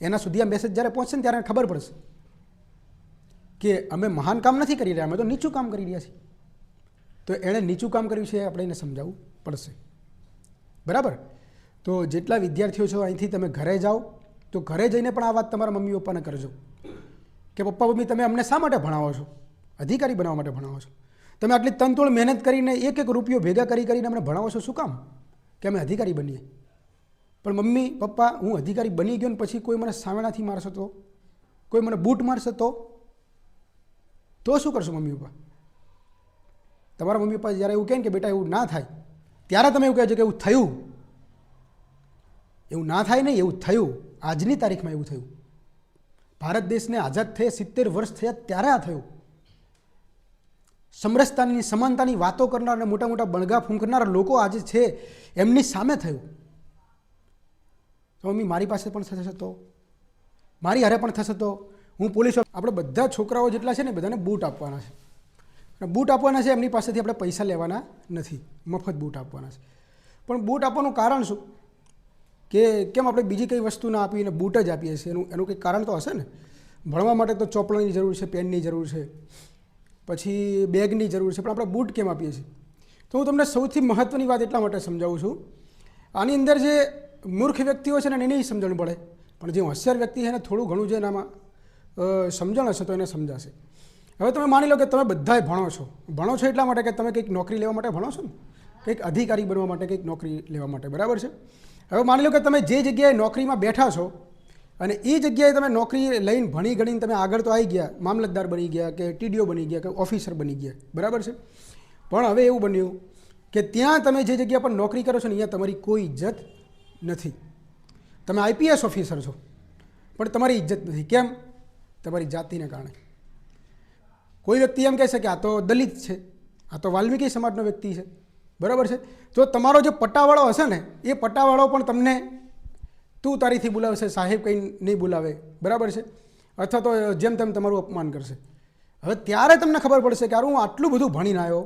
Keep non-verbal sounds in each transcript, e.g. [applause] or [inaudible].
એના સુધી આ મેસેજ જ્યારે પહોંચશે ને ત્યારે ખબર પડશે કે અમે મહાન કામ નથી કરી રહ્યા, અમે તો નીચું કામ કરી રહ્યા છીએ. તો એણે નીચું કામ કર્યું છે આપણે એને સમજાવવું પડશે. બરાબર? તો જેટલા વિદ્યાર્થીઓ છો, અહીંથી તમે ઘરે જાઓ, તો ઘરે જઈને પણ આ વાત તમારા મમ્મી પપ્પાને કરજો. કે પપ્પા, મમ્મી, તમે અમને શા માટે ભણાવો છો? અધિકારી બનાવવા માટે ભણાવો છો? તમે આટલી તનતોડ મહેનત કરીને એક એક રૂપિયો ભેગા કરી કરીને અમને ભણાવો છો, શું કામ? કે અમે અધિકારી બનીએ? પણ મમ્મી, પપ્પા, હું અધિકારી બની ગયો ને પછી કોઈ મને સામેણાથી મારશે તો? કોઈ મને બૂટ મારશે તો? તો શું કરશો મમ્મી પપ્પા? તમારા મમ્મી પપ્પા જ્યારે એવું કહે ને કે બેટા, એવું ના થાય. ત્યારે તમે એવું કહેજો કે એવું થયું. એવું ના થાય નહીં, એવું થયું. આજની તારીખમાં એવું થયું. ભારત દેશને આઝાદ થયે, સિત્તેર વર્ષ થયા, ત્યારે આ થયું. સમરસતાની, સમાનતાની વાતો કરનાર અને મોટા મોટા બણગા ફૂંકનાર લોકો આજે છે, એમની સામે થયું. તો મમ્મી મારી પાસે પણ થશે તો? મારી હારે પણ થશે તો? હું પોલીસ આપણે બધા છોકરાઓ જેટલા છે ને, બધાને બૂટ આપવાના છે. બૂટ આપવાના છે, એમની પાસેથી આપણે પૈસા લેવાના નથી. મફત બૂટ આપવાના છે. પણ બૂટ આપવાનું કારણ શું? કે કેમ આપણે બીજી કઈ વસ્તુ ના આપીને બૂટ જ આપીએ છીએ? એનું એનું કંઈક કારણ તો હશે ને? ભણવા માટે તો ચોપડાની જરૂર છે, પેનની જરૂર છે, પછી બેગની જરૂર છે, પણ આપણે બૂટ કેમ આપીએ છીએ? તો હું તમને સૌથી મહત્ત્વની વાત એટલા માટે સમજાવું છું. આની અંદર જે મૂર્ખ વ્યક્તિઓ છે ને એને નહીં સમજણ પડે. પણ જે હોશિયાર વ્યક્તિ છે ને થોડું ઘણું જે એનામાં સમજણ હશે તો એને સમજાશે. હવે તમે માની લો કે તમે બધાએ ભણો છો. ભણો છો એટલા માટે કે તમે કંઈક નોકરી લેવા માટે ભણો છો ને? કંઈક અધિકારી બનવા માટે, કંઈક નોકરી લેવા માટે. બરાબર છે? હવે માની લો કે તમે જે જગ્યાએ નોકરીમાં બેઠા છો અને એ જગ્યાએ તમે નોકરી લઈને ભણી ગણીને તમે આગળ તો આવી ગયા, મામલતદાર બની ગયા કે ટીડીઓ બની ગયા કે ઓફિસર બની ગયા. બરાબર છે? પણ હવે એવું બન્યું કે ત્યાં તમે જે જગ્યા પર નોકરી કરો છો ને, અહીંયા તમારી કોઈ ઇજ્જત નથી. તમે આઈપીએસ ઓફિસર છો, પણ તમારી ઇજ્જત નથી. કેમ? તમારી જાતિને કારણે. કોઈ વ્યક્તિ એમ કહેશે કે આ તો દલિત છે, આ તો વાલ્મીકી સમાજનો વ્યક્તિ છે. બરાબર છે? તો તમારો જે પટ્ટાવાળો હશે ને, એ પટ્ટાવાળો પણ તમને તું તારીથી બોલાવશે, સાહેબ કંઈ નહીં બોલાવે. બરાબર છે? અથવા તો જેમ તેમ તમારું અપમાન કરશે. હવે ત્યારે તમને ખબર પડશે કે હું આટલું બધું ભણીને આવ્યો,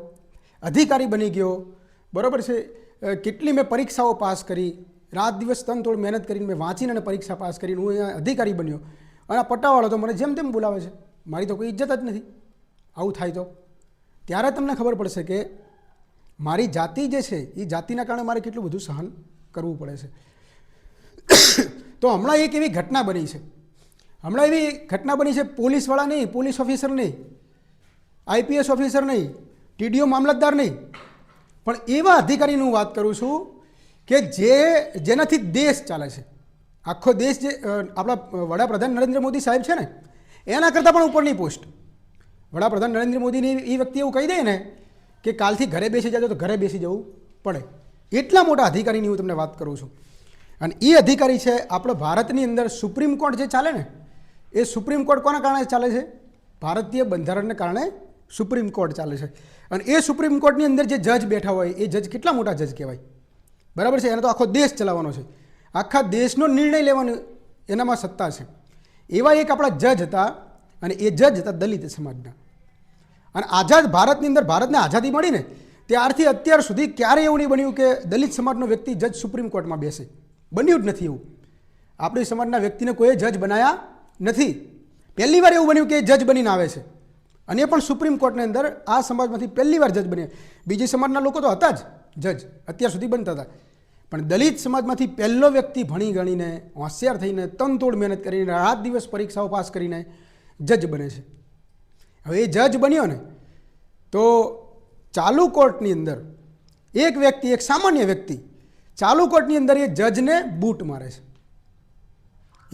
અધિકારી બની ગયો. બરાબર છે? કેટલી મેં પરીક્ષાઓ પાસ કરી. રાત દિવસ તન તોડ મહેનત કરીને મેં વાંચીને અને પરીક્ષા પાસ કરીને હું અહીંયા અધિકારી બન્યો. અને આ પટ્ટાવાળો તો મને જેમ તેમ બોલાવે છે. મારી તો કોઈ ઇજ્જત જ નથી. આવું થાય તો? ત્યારે તમને ખબર પડશે કે મારી જાતિ જે છે, એ જાતિના કારણે મારે કેટલું બધું સહન કરવું પડે છે. [coughs] તો હમણાં એક એવી ઘટના બની છે. હમણાં એવી ઘટના બની છે, પોલીસવાળા નહીં, પોલીસ ઓફિસર નહીં, આઈપીએસ ઓફિસર નહીં, ટીડીઓ મામલતદાર નહીં. પણ એવા અધિકારીની હું વાત કરું છું કે જે જેનાથી દેશ ચાલે છે. આખો દેશ જે આપણા વડાપ્રધાન નરેન્દ્ર મોદી સાહેબ છે ને, એના કરતાં પણ ઉપરની પોસ્ટ. વડાપ્રધાન નરેન્દ્ર મોદીની એ વ્યક્તિ એવું કહી દે ને કે કાલથી ઘરે બેસી જાજો તો ઘરે બેસી જવું પડે. એટલા મોટા અધિકારીની હું તમને વાત કરું છું. અને એ અધિકારી છે, આપણો ભારતની અંદર સુપ્રીમ કોર્ટ જે ચાલે ને, એ સુપ્રીમ કોર્ટ કોના કારણે ચાલે છે? ભારતીય બંધારણને કારણે સુપ્રીમ કોર્ટ ચાલે છે. અને એ સુપ્રીમ કોર્ટની અંદર જે જજ બેઠા હોય, એ જજ કેટલા મોટા જજ કહેવાય? બરાબર છે? એને તો આખો દેશ ચલાવવાનો છે. આખા દેશનો નિર્ણય લેવાનો એનામાં સત્તા છે. એવા એક આપણા જજ હતા અને એ જજ હતા દલિત સમાજના. અને આઝાદ ભારતની અંદર ભારતને આઝાદી મળી ને ત્યારથી અત્યાર સુધી ક્યારેય એવું નહીં બન્યું કે દલિત સમાજનો વ્યક્તિ જજ સુપ્રીમ કોર્ટમાં બેસે. બન્યું જ નથી એવું. આપણી સમાજના વ્યક્તિને કોઈ જજ બનાયા નથી. પહેલી વાર એવું બન્યું કે એ જજ બનીને આવે છે. અને એ પણ સુપ્રીમ કોર્ટની અંદર આ સમાજમાંથી પહેલી વાર જજ બન્યા. બીજી સમાજના લોકો તો હતા જ. જજ, અત્યાર સુધી બનતા હતા. પણ દલિત સમાજમાંથી પહેલો વ્યક્તિ ભણી ગણીને હોશિયાર થઈને તનતોડ મહેનત કરીને રાત દિવસ પરીક્ષાઓ પાસ કરીને જજ બને છે. હવે એ જજ બન્યો ને, તો ચાલુ કોર્ટની અંદર એક વ્યક્તિ, એક સામાન્ય વ્યક્તિ, ચાલુ કોર્ટની અંદર એ જજને બૂટ મારે છે.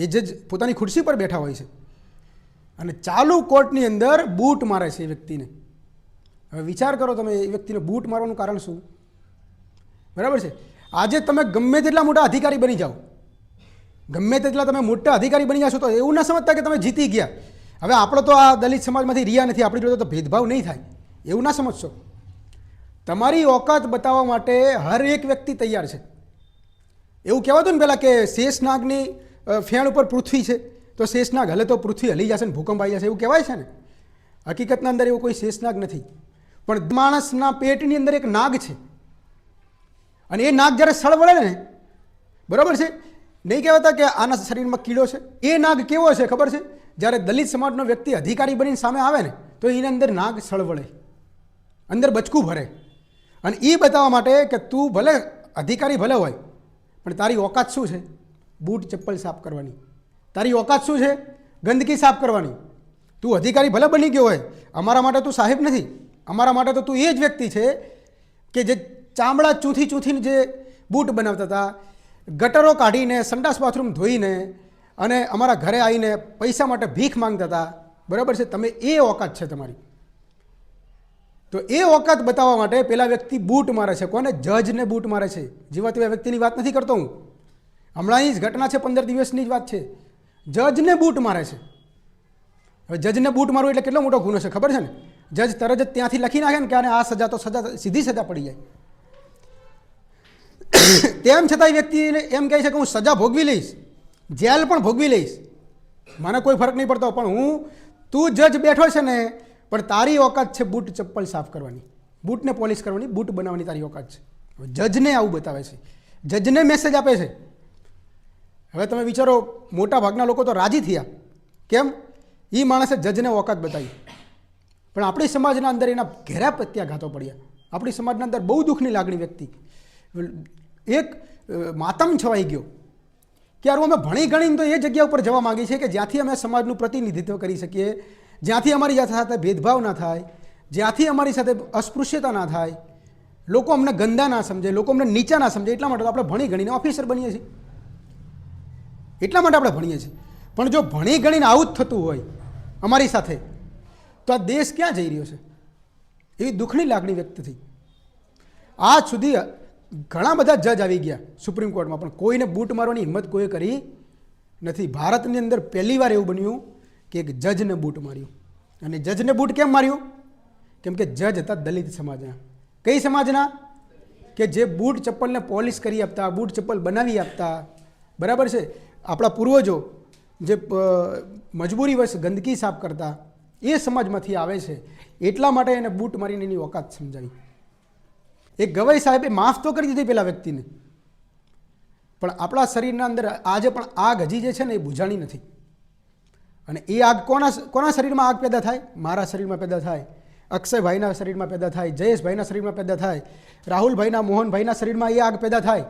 એ જજ પોતાની ખુરશી પર બેઠા હોય છે. અને ચાલુ કોર્ટની અંદર બૂટ મારે છે એ વ્યક્તિને. હવે વિચાર કરો તમે, એ વ્યક્તિને બૂટ મારવાનું કારણ શું? બરાબર છે? આજે તમે ગમે તેટલા મોટા અધિકારી બની જાઓ, ગમે તેટલા તમે મોટા અધિકારી બની જશો તો એવું ના સમજતા કે તમે જીતી ગયા. હવે આપણો તો આ દલિત સમાજમાંથી રહ્યા નથી, આપણી જોડે તો ભેદભાવ નહીં થાય. એવું ના સમજશો. તમારી ઓકાત બતાવવા માટે હર એક વ્યક્તિ તૈયાર છે. એવું કહેવાતું ને પહેલાં કે શેષનાગની ફેણ ઉપર પૃથ્વી છે, તો શેષનાગ હલે તો પૃથ્વી હલી જશે ને, ભૂકંપ આવી જશે, એવું કહેવાય છે ને? હકીકતના અંદર એવું કોઈ શેષનાગ નથી. પણ માણસના પેટની અંદર એક નાગ છે. અને એ નાગ જ્યારે સળવળે ને, બરાબર છે? નહીં કહેવાતા કે આના શરીરમાં કીડો છે. એ નાગ કેવો છે ખબર છે? જ્યારે દલિત સમાજનો વ્યક્તિ અધિકારી બનીને સામે આવે ને, તો એની અંદર નાગ સળવળે અંદર બચકું ભરે. અને એ બતાવવા માટે કે તું ભલે અધિકારી ભલે હોય, પણ તારી ઓકાત શું છે? બૂટ ચપ્પલ સાફ કરવાની. તારી ઓકાત શું છે? ગંદકી સાફ કરવાની. તું અધિકારી ભલે બની ગયો હોય, અમારા માટે તું સાહેબ નથી. અમારા માટે તો તું એ જ વ્યક્તિ છે કે જે ચામડા ચૂથી ચૂથીને જે બૂટ બનાવતા હતા, ગટરો કાઢીને, સંડાસ બાથરૂમ ધોઈને અને અમારા ઘરે આવીને પૈસા માટે ભીખ માંગતા હતા. બરાબર છે? તમે એ ઓકાત છે તમારી. તો એ ઓકાત બતાવવા માટે પેલા વ્યક્તિ બૂટ મારે છે. કોને? જજને બૂટ મારે છે. જેવા તેવા વ્યક્તિની વાત નથી કરતો હું. હમણાંની જ ઘટના છે, પંદર દિવસની જ વાત છે. જજને બૂટ મારે છે. હવે જજને બૂટ મારવું એટલે કેટલો મોટો ગુનો છે, ખબર છે ને? જજ તરત જ ત્યાંથી લખી નાખે ને કે આને આ સજા તો સજા, સીધી સજા પડી જાય. તેમ છતાંય વ્યક્તિને એમ કહે છે કે હું સજા ભોગવી લઈશ, જેલ પણ ભોગવી લઈશ. મને કોઈ ફરક નહીં પડતો, પણ હું, તું જજ બેઠો છે ને, પણ તારી ઓકાત છે બૂટ ચપ્પલ સાફ કરવાની. બૂટને પોલિશ કરવાની, બૂટ બનાવવાની તારી ઓકાત છે. જજને આવું બતાવે છે. જજને મેસેજ આપે છે. હવે તમે વિચારો, મોટા ભાગના લોકો તો રાજી થયા. કેમ? એ માણસે જજને ઓકાત બતાવી. પણ આપણી સમાજના અંદર એના ઘેરા પ્રત્યાઘાતો પડ્યા. આપણી સમાજના અંદર બહુ દુઃખની લાગણી વ્યક્તિ. એક માતમ છવાઈ ગયો. ક્યારે અમે ભણી ગણીને તો એ જગ્યા ઉપર જવા માગીએ છીએ કે જ્યાંથી અમે સમાજનું પ્રતિનિધિત્વ કરી શકીએ, જ્યાંથી અમારી સાથે ભેદભાવ ના થાય, જ્યાંથી અમારી સાથે અસ્પૃશ્યતા ના થાય, લોકો અમને ગંદા ના સમજે, લોકો અમને નીચા ના સમજે, એટલા માટે તો આપણે ભણી ગણીને ઓફિસર બનીએ છીએ. એટલા માટે આપણે ભણીએ છીએ. પણ જો ભણી ગણીને આવું જ થતું હોય અમારી સાથે, તો આ દેશ ક્યાં જઈ રહ્યો છે? એવી દુઃખની લાગણી વ્યક્ત થઈ. આજ સુધી ઘણા બધા જજ આવી ગયા સુપ્રીમ કોર્ટમાં, પણ કોઈને બૂટ મારવાની હિંમત કોઈએ કરી નથી. ભારતની અંદર પહેલીવાર એવું બન્યું કે એક જજને બૂટ માર્યું. અને જજને બૂટ કેમ માર્યું? કેમ કે જજ હતા દલિત સમાજના. કઈ સમાજના? કે જે બૂટ ચપ્પલને પોલિશ કરી આપતા, બૂટ ચપ્પલ બનાવી આપતા. બરાબર છે? આપણા પૂર્વજો જે મજબૂરી મજબૂરીવશ ગંદકી સાફ કરતા, એ સમાજમાંથી આવે છે. એટલા માટે એને બૂટ મારીને એની ઓકાત સમજાવી. એક ગવાઈ સાહેબે માફ તો કરી દીધી પેલા વ્યક્તિને. પણ આપણા શરીરના અંદર આજે પણ આગ હજી જે છે ને એ બુઝાણી નથી. અને એ આગ કોના કોના શરીરમાં આગ પેદા થાય? મારા શરીરમાં પેદા થાય. અક્ષયભાઈના શરીરમાં પેદા થાય. જયેશભાઈના શરીરમાં પેદા થાય. રાહુલભાઈના, મોહનભાઈના શરીરમાં એ આગ પેદા થાય.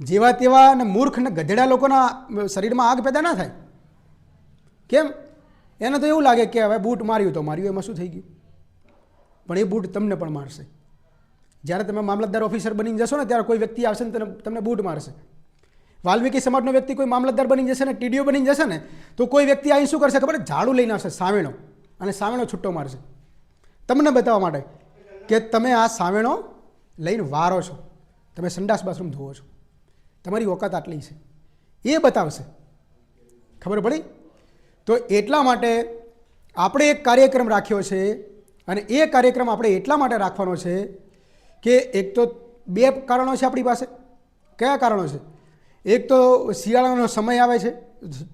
જેવા તેવા અને મૂર્ખ ને ગધેડા લોકોના શરીરમાં આગ પેદા ના થાય. કેમ? એને તો એવું લાગે કે હવે બૂટ માર્યું તો માર્યું, એમાં શું થઈ ગયું? પણ એ બૂટ તમને પણ મારશે. જ્યારે તમે મામલતદાર ઓફિસર બની જશો ને ત્યારે કોઈ વ્યક્તિ આવશે ને તમને બૂટ મારશે. વાલ્મીકી સમાજનો વ્યક્તિ કોઈ મામલતદાર બની જશે ને, ટીડીઓ બની જશે ને, તો કોઈ વ્યક્તિ અહીં શું કરશે ખબર? ઝાડુ લઈને આવશે સાવેણો અને સાવેણો છૂટો મારશે. તમને બતાવવા માટે કે તમે આ સાવેણો લઈને વારો છો. તમે સંડાસ બાથરૂમ ધોવો છો. તમારી ઓકાત આટલી છે. એ બતાવશે. ખબર પડી? તો એટલા માટે આપણે એક કાર્યક્રમ રાખ્યો છે અને એ કાર્યક્રમ આપણે એટલા માટે રાખવાનો છે કે એક તો બે કારણો છે આપણી પાસે. કયા કારણો છે? એક તો શિયાળાનો સમય આવે છે,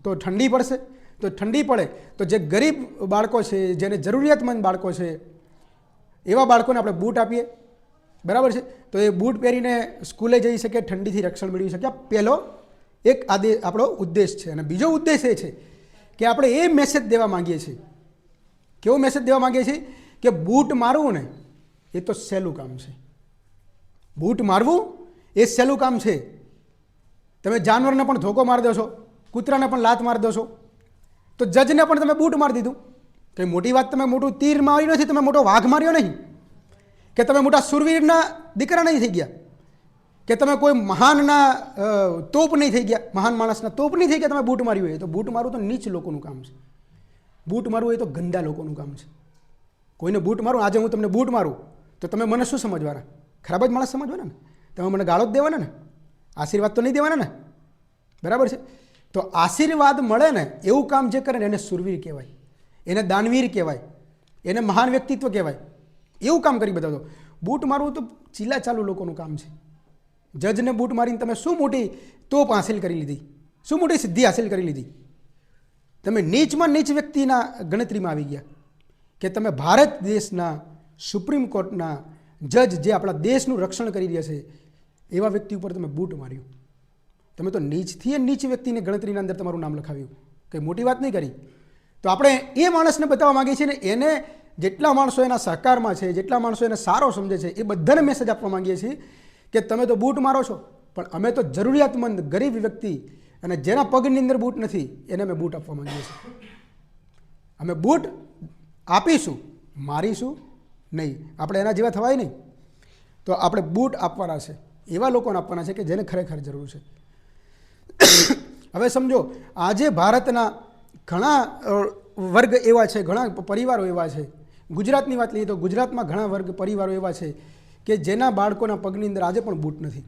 તો ઠંડી પડશે. તો ઠંડી પડે તો જે ગરીબ બાળકો છે, જેને જરૂરિયાતમંદ બાળકો છે, એવા બાળકોને આપણે બૂટ આપીએ. બરાબર છે? તો એ બૂટ પહેરીને સ્કૂલે જઈ શકે, ઠંડીથી રક્ષણ મેળવી શકે. પહેલો એક આદે આપણો ઉદ્દેશ છે. અને બીજો ઉદ્દેશ એ છે કે આપણે એ મેસેજ દેવા માંગીએ છીએ. કેવો મેસેજ દેવા માંગીએ છીએ? કે બૂટ મારવું ને, એ તો સહેલું કામ છે. બૂટ મારવું એ સહેલું કામ છે. તમે જાનવરને પણ ધોકો મારી દો છો કૂતરાને પણ લાત મારી દો છો તો જજને પણ તમે બૂટ મારી દીધું. કંઈ મોટી વાત, તમે મોટું તીર માર્યું નથી, તમે મોટો વાઘ માર્યો નહીં. કે તમે મોટા સુરવીરના દીકરા નહીં થઈ ગયા. કે તમે કોઈ મહાનના તોપ નહીં થઈ ગયા. મહાન માણસના તોપ નહીં થઈ ગયા, તમે બૂટ માર્યું હોય. તો બૂટ મારવું તો નીચ લોકોનું કામ છે. બૂટ મારવું એ તો ગંદા લોકોનું કામ છે. કોઈને બૂટ મારું, આજે હું તમને બૂટ મારું. તો તમે મને શું સમજવાના? ખરાબ જ માણસ સમજવાના ને? તમે મને ગાળો જ દેવાના ને? આશીર્વાદ તો નહીં દેવાના ને? બરાબર છે? તો આશીર્વાદ મળે ને, એવું કામ જે કરે ને, એને સુરવીર કહેવાય. એને દાનવીર કહેવાય. એને મહાન વ્યક્તિત્વ કહેવાય. એવું કામ કરી બતાવતો. બૂટ મારવું તો ચીલા ચાલુ લોકોનું કામ છે. જજને બૂટ મારીને તમે શું મોટી તોપ હાંસિલ કરી લીધી? શું મોટી સિદ્ધિ હાંસિલ કરી લીધી? તમે નીચમાં નીચ વ્યક્તિના ગણતરીમાં આવી ગયા. કે તમે ભારત દેશના સુપ્રીમ કોર્ટના જજ જે આપણા દેશનું રક્ષણ કરી રહ્યા છે, એવા વ્યક્તિ ઉપર તમે બૂટ માર્યું. તમે તો નીચથી નીચ વ્યક્તિને ગણતરીના અંદર તમારું નામ લખાવ્યું. કંઈ મોટી વાત નહીં કરી. તો આપણે એ માણસને બતાવવા માંગીએ છીએ ને, એને જેટલા માણસો એના સહકારમાં છે, જેટલા માણસો એને સારો સમજે છે, એ બધાને મેસેજ આપવા માંગીએ છીએ કે તમે તો બૂટ મારો છો, પણ અમે તો જરૂરિયાતમંદ, ગરીબ વ્યક્તિ અને જેના પગની અંદર બૂટ નથી, એને અમે બૂટ આપવા માંગીએ છીએ. અમે બૂટ આપીશું, મારીશું નહીં. આપણે એના જેવા થવાય નહીં. તો આપણે બૂટ આપવાના છે. એવા લોકોને આપવાના છે કે જેને ખરેખર જરૂર છે. હવે સમજો, આજે ભારતના ઘણા વર્ગ એવા છે, ઘણા પરિવારો એવા છે. ગુજરાતની વાત લઈએ તો ગુજરાતમાં ઘણા વર્ગ, પરિવારો એવા છે કે જેના બાળકોના પગની અંદર આજે પણ બૂટ નથી.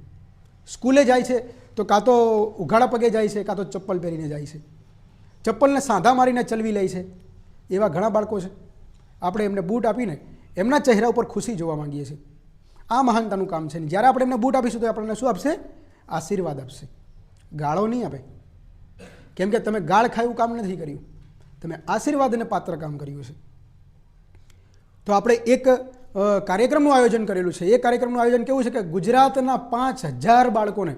સ્કૂલે જાય છે તો કાં તો ઉઘાડા પગે જાય છે, કાં તો ચપ્પલ પહેરીને જાય છે. ચપ્પલને સાંધા મારીને ચલવી લે છે. એવા ઘણા બાળકો છે. આપણે એમને બૂટ આપીને એમના ચહેરા ઉપર ખુશી જોવા માંગીએ છીએ. આ મહાનતાનું કામ છે જ્યારે આપણે એમને બૂટ આપીશું તો આપણને શું આપશે? આશીર્વાદ આપશે. ગાળો નહીં આપે. કેમ કે તમે ગાળ ખાયું કામ નથી કર્યું. તમે આશીર્વાદને પાત્ર કામ કર્યું છે. તો આપણે એક કાર્યક્રમનું આયોજન કરેલું છે. એ કાર્યક્રમનું આયોજન કેવું છે કે ગુજરાતના પાંચ હજાર બાળકોને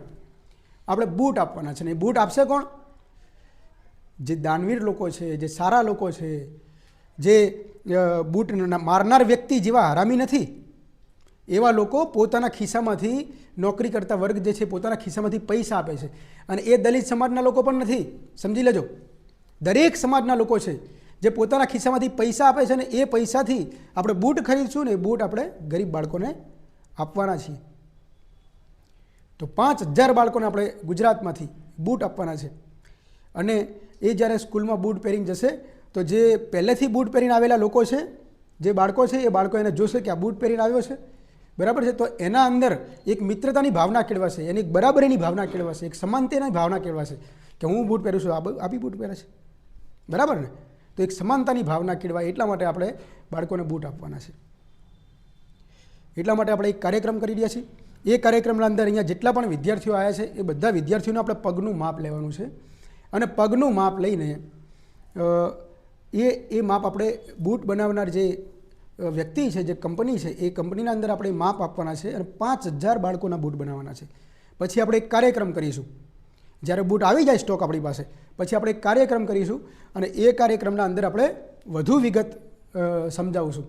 આપણે બૂટ આપવાના છે ને એ બૂટ આપશે કોણ? જે દાનવીર લોકો છે, જે સારા લોકો છે, જે બૂટ મારનાર વ્યક્તિ જેવા હરામી નથી. એવા લોકો પોતાના ખિસ્સામાંથી નોકરી કરતા વર્ગ જે છે પોતાના ખિસ્સામાંથી પૈસા આપે છે. અને એ દલિત સમાજના લોકો પણ નથી. સમજી લેજો. દરેક સમાજના લોકો છે જે પોતાના ખિસ્સામાંથી પૈસા આપે છે ને એ પૈસાથી આપણે બૂટ ખરીદશું ને એ બૂટ આપણે ગરીબ બાળકોને આપવાના છીએ. તો પાંચ હજાર બાળકોને આપણે ગુજરાતમાંથી બૂટ આપવાના છે. અને એ જ્યારે સ્કૂલમાં બૂટ પહેરીને જશે તો જે પહેલેથી બૂટ પહેરીને આવેલા લોકો છે, જે બાળકો છે, એ બાળકો એને જોશે કે આ બૂટ પહેરીને આવ્યો છે. બરાબર છે? તો એના અંદર એક મિત્રતાની ભાવના કેળવાશે, એની એક બરાબરીની ભાવના કેળવાશે, એક સમાનતાની ભાવના કેળવાશે કે હું બૂટ પહેરું છું આપી બૂટ પહેરે છે. બરાબર ને? તો એક સમાનતાની ભાવના કેળવાય એટલા માટે આપણે બાળકોને બૂટ આપવાના છે. એટલા માટે આપણે એક કાર્યક્રમ કરી રહ્યા છીએ. એ કાર્યક્રમના અંદર અહીંયા જેટલા પણ વિદ્યાર્થીઓ આવ્યા છે, એ બધા વિદ્યાર્થીઓને આપણે પગનું માપ લેવાનું છે. અને પગનું માપ લઈને એ એ માપ આપણે બૂટ બનાવનાર જે વ્યક્તિ છે, જે કંપની છે, એ કંપનીના અંદર આપણે માપ આપવાના છે અને પાંચ હજાર બાળકોના બૂટ બનાવવાના છે. પછી આપણે એક કાર્યક્રમ કરીશું. જ્યારે બૂટ આવી જાય સ્ટોક આપણી પાસે, પછી આપણે એક કાર્યક્રમ કરીશું અને એ કાર્યક્રમના અંદર આપણે વધુ વિગત સમજાવશું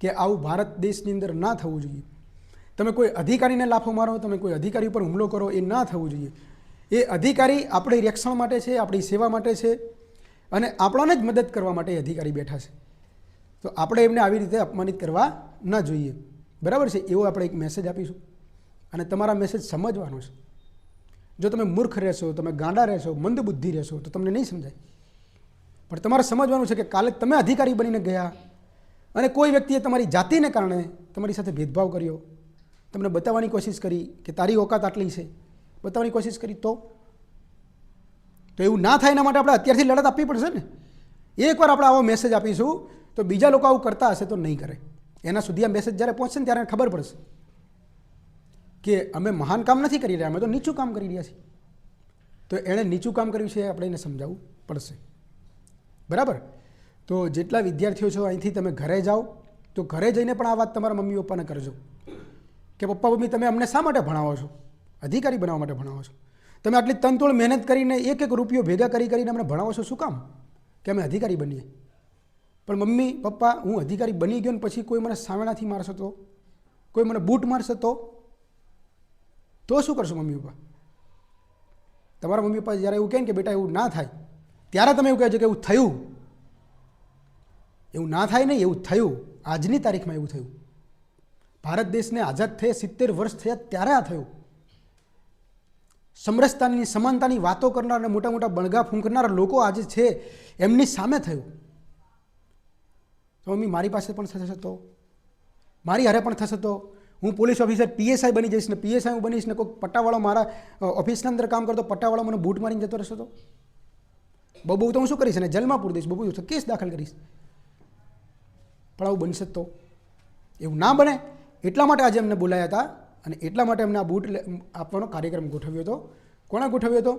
કે આવું ભારત દેશની અંદર ના થવું જોઈએ. તમે કોઈ અધિકારીને લાફો મારો, તમે કોઈ અધિકારી ઉપર હુમલો કરો, એ ના થવું જોઈએ. એ અધિકારી આપણી રક્ષણ માટે છે, આપણી સેવા માટે છે અને આપણાને જ મદદ કરવા માટે અધિકારી બેઠા છે. તો આપણે એમને આવી રીતે અપમાનિત કરવા ન જોઈએ. બરાબર છે? એવો આપણે એક મેસેજ આપીશું. અને તમારા મેસેજ સમજવાનો છે. જો તમે મૂર્ખ રહેશો, તમે ગાંડા રહેશો, મંદ બુદ્ધિ રહેશો, તો તમને નહીં સમજાય. પણ તમારે સમજવાનું છે કે કાલે તમે અધિકારી બનીને ગયા અને કોઈ વ્યક્તિએ તમારી જાતિને કારણે તમારી સાથે ભેદભાવ કર્યો. તમને બતાવવાની કોશિશ કરી કે તારી ઓકાત આટલી છે. બતાવવાની કોશિશ કરી તો? તો એવું ના થાય એના માટે આપણે અત્યારથી લડત આપવી પડશે ને. એકવાર આપણે આવો મેસેજ આપીશું, તો બીજા લોકો આવું કરતા હશે તો નહીં કરે. એના સુધી આ મેસેજ જ્યારે પહોંચશે ને ત્યારે ખબર પડશે કે અમે મહાન કામ નથી કરી રહ્યા, અમે તો નીચું કામ કરી રહ્યા છીએ. તો એણે નીચું કામ કર્યું છે આપણે એને સમજાવવું પડશે. બરાબર? તો જેટલા વિદ્યાર્થીઓ છો, અહીંથી તમે ઘરે જાઓ, તો ઘરે જઈને પણ આ વાત તમારા મમ્મી પપ્પાને કરજો. કે પપ્પા મમ્મી, તમે અમને શા માટે ભણાવો છો? અધિકારી બનાવવા માટે ભણાવો છો. તમે આટલી તનતોડ મહેનત કરીને એક એક રૂપિયો ભેગા કરી કરીને અમને ભણાવો છો, શું કામ? કે અમે અધિકારી બનીએ? પણ મમ્મી, પપ્પા, હું અધિકારી બની ગયો ને પછી કોઈ મને સામેણાથી મારશે તો? કોઈ મને બૂટ મારશે તો? તો શું કરશો મમ્મી પપ્પા? તમારા મમ્મી પપ્પા જ્યારે એવું કહે કે બેટા એવું ના થાય, ત્યારે તમે એવું કહેજો કે એવું થયું. એવું ના થાય નહીં, એવું થયું. આજની તારીખમાં એવું થયું. ભારત દેશને આઝાદ થયે સિત્તેર વર્ષ થયા ત્યારે આ થયું. સમરસતાની, સમાનતાની વાતો કરનાર અને મોટા મોટા બણગા ફૂંકનાર લોકો આજે છે, એમની સામે થયું. તો મમ્મી, મારી પાસે પણ થશે તો? મારી હારે પણ થશે તો? હું પોલીસ ઓફિસર, પીએસઆઈ બની જઈશ ને પીએસઆઈ હું બનીશ ને કોઈક પટ્ટાવાળો મારા ઓફિસના અંદર કામ કરતો પટ્ટાવાળો મને બૂટ મારીને જતો રહેશે તો? બબુ, તો હું શું કરીશ? અને જેલમાં પૂરી દઈશ. બહુ તો કેસ દાખલ કરીશ. પણ આવું બનશે તો? એવું ના બને? એટલા માટે આજે અમને બોલાયા હતા. અને એટલા માટે અમને આ બૂટ આપવાનો કાર્યક્રમ ગોઠવ્યો હતો. કોણે ગોઠવ્યો હતો?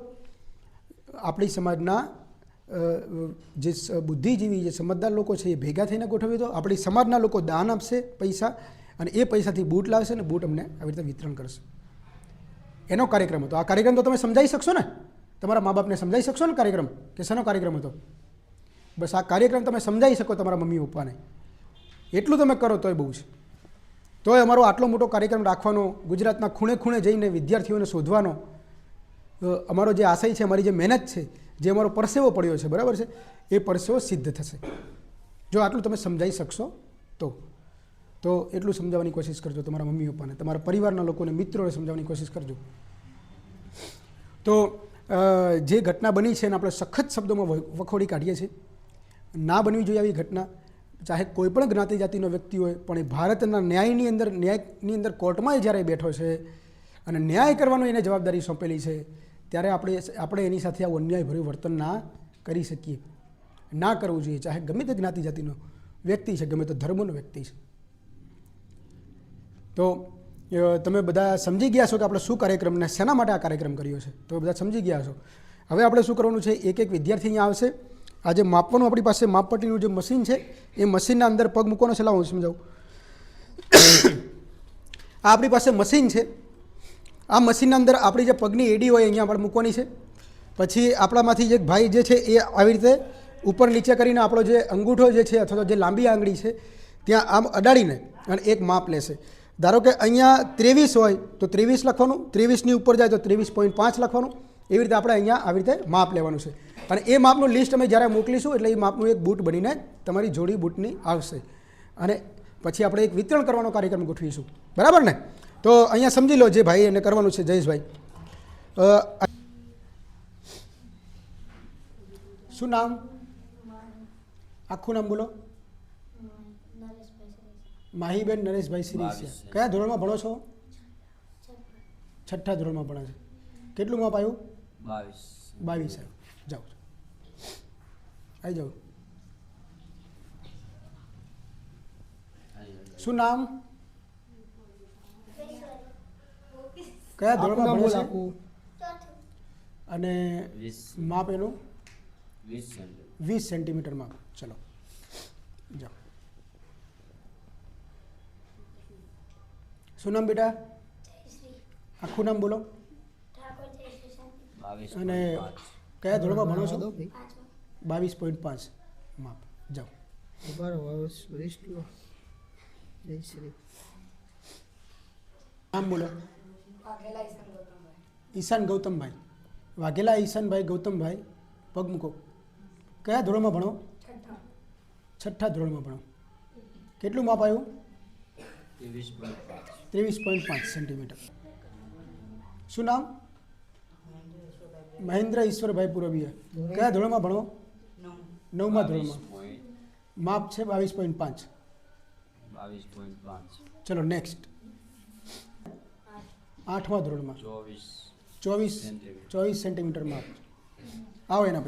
આપણી સમાજના જે બુદ્ધિજીવી જે સમજદાર લોકો છે એ ભેગા થઈને ગોઠવ્યો હતો. આપણી સમાજના લોકો દાન આપશે પૈસા અને એ પૈસાથી બૂટ લાવશે અને બૂટ અમને આવી રીતે વિતરણ કરશે. એનો કાર્યક્રમ હતો. આ કાર્યક્રમ તો તમે સમજાવી શકશો ને? તમારા મા બાપને સમજાવી શકશો ને કાર્યક્રમ? કે શેનો કાર્યક્રમ હતો? બસ આ કાર્યક્રમ તમે સમજાવી શકો તમારા મમ્મી પપ્પાને એટલું તમે કરો તોય બહુ છે. તોય અમારો આટલો મોટો કાર્યક્રમ રાખવાનો, ગુજરાતના ખૂણે ખૂણે જઈને વિદ્યાર્થીઓને શોધવાનો અમારો જે આશય છે, અમારી જે મહેનત છે, જે અમારો પરસેવો પડ્યો છે, બરાબર છે? એ પરસેવો સિદ્ધ થશે. જો આટલું તમે સમજાવી શકશો, તો. તો એટલું સમજાવવાની કોશિશ કરજો તમારા મમ્મી પપ્પાને. તમારા પરિવારના લોકોને, મિત્રોને સમજાવવાની કોશિશ કરજો. તો જે ઘટના બની છે એને આપણે સખત શબ્દોમાં વખોડી કાઢીએ છીએ. ના બનવી જોઈએ આવી ઘટના. ચાહે કોઈ પણ જ્ઞાતિ જાતિનો વ્યક્તિ હોય, પણ એ ભારતના ન્યાયની અંદર ન્યાયની અંદર કોર્ટમાં એ જ્યારે બેઠો છે અને ન્યાય કરવાનો એને જવાબદારી સોંપેલી છે, ત્યારે આપણે આપણે એની સાથે આવું અન્યાયભર્યું વર્તન ના કરી શકીએ. ના કરવું જોઈએ, ચાહે ગમે તે જ્ઞાતિ જાતિનો વ્યક્તિ છે, ગમે તે ધર્મનો વ્યક્તિ છે. તો તમે બધા સમજી ગયા છો કે આપણે શું કાર્યક્રમ ને શેના માટે આ કાર્યક્રમ કર્યો છે? તો બધા સમજી ગયા છો. હવે આપણે શું કરવાનું છે? એક એક વિદ્યાર્થી અહીંયા આવશે. આ જે માપવાનું આપણી પાસે માપપટ્ટીનું જે મશીન છે, એ મશીનના અંદર પગ મૂકવાનો છે. લાવો સમજાવું. આ આપણી પાસે મશીન છે. આ મશીનના અંદર આપણી જે પગની એડી હોય, અહીંયા આપણે મૂકવાની છે. પછી આપણામાંથી જે ભાઈ જે છે, એ આવી રીતે ઉપર નીચે કરીને આપણો જે અંગૂઠો જે છે, અથવા તો જે લાંબી આંગળી છે, ત્યાં આમ અડાડીને અને એક માપ લેશે. ધારો કે અહીંયા ત્રેવીસ હોય, તો ત્રેવીસ લખવાનું. ત્રેવીસની ઉપર જાય તો ત્રેવીસ પોઈન્ટ પાંચ લખવાનું. એવી રીતે આપણે અહીંયા આવી રીતે માપ લેવાનું છે. અને એ માપનું લિસ્ટ અમે જ્યારે મોકલીશું એટલે એ માપનું એક બૂટ બનીને તમારી જોડી બૂટની આવશે. અને પછી આપણે એક વિતરણ કરવાનો કાર્યક્રમ ગોઠવીશું. બરાબર ને? તો અહીંયા સમજી લો જે ભાઈ એને કરવાનું છે જયેશભાઈ. શું નામ? આખું નામ બોલો. માહીબેન નરેશભાઈ સિરીસિયા. કયા ધોરણમાં ભણો છો? છઠ્ઠા ધોરણમાં ભણે છે. કેટલું માપ આવ્યું? બાવીસ. બાવીસ સાહેબ. જાઓ. આવી જાઓ. શું નામ? કયા ધોરણમાં ભણે છે? અને માપ એનું? વીસ સેન્ટીમીટર. માપ. ચલો. જાઓ. શું નામ બેટા? આખું નામ બોલો. અને કયા ધોરણમાં ભણો છો? બાવીસ પોઈન્ટ પાંચ. માપ. જાઓ. નામ બોલો. ઈશાન ગૌતમભાઈ. વાઘેલા ઈશાનભાઈ ગૌતમભાઈ. પગ મૂકો. કયા ધોરણમાં ભણો? છઠ્ઠા. ધોરણમાં ભણો. કેટલું માપ આવ્યું? ત્રેવીસ પોઈન્ટ પાંચ. સેન્ટીમીટર શું નામ? મહેન્દ્ર ઈશ્વરભાઈ પુરબિયા. કયા ધોરણમાં ભણો? નવમા ધોરણમાં. માપ છે બાવીસ પોઈન્ટ પાંચ. બાવીસ પોઈન્ટ પાંચ. ચલો નેક્સ્ટ આઠમા ધોરણમાં. ચોવીસ ચોવીસ ચોવીસ સેન્ટીમીટર માપ. આવો એના પછી.